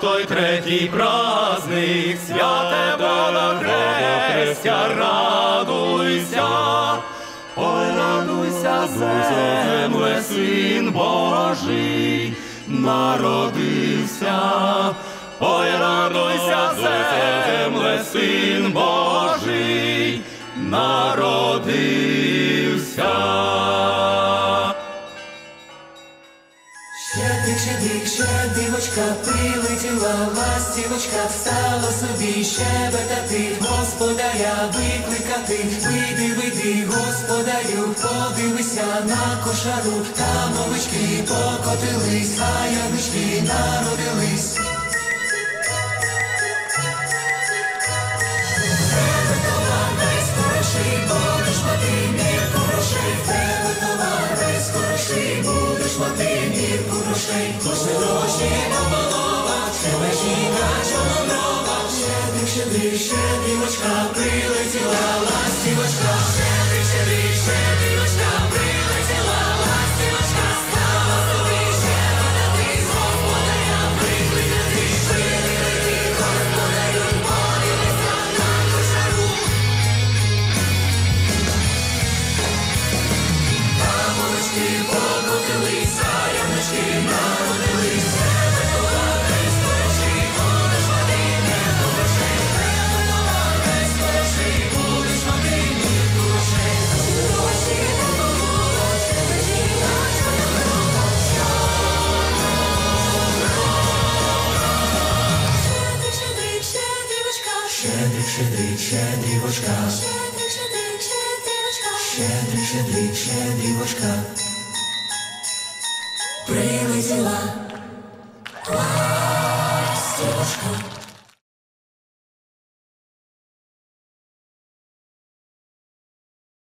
той третій праздник, святе Водохрестя, радуйся, ой, радуйся, земле, син Божий, народився, ой, радуйся, земле, син Божий, народився. Щедрик, щедрівочка, прилетіла ластівочка, стала собі щебетати, господаря викликати, вийди, вийди, господарю, подивися на кошару, там овечки покотились, а ягнички народились. Грошей, кошти гроші на полова, тебе жінка чорноброва, щедрик, щедрик, щедрівочка, прилетіла щедрик, щедрик, щедрівочка, щедрик, щедрик, щедрівочка, щедрик, щедрик, щедрівочка. Прилетіла ластівочка.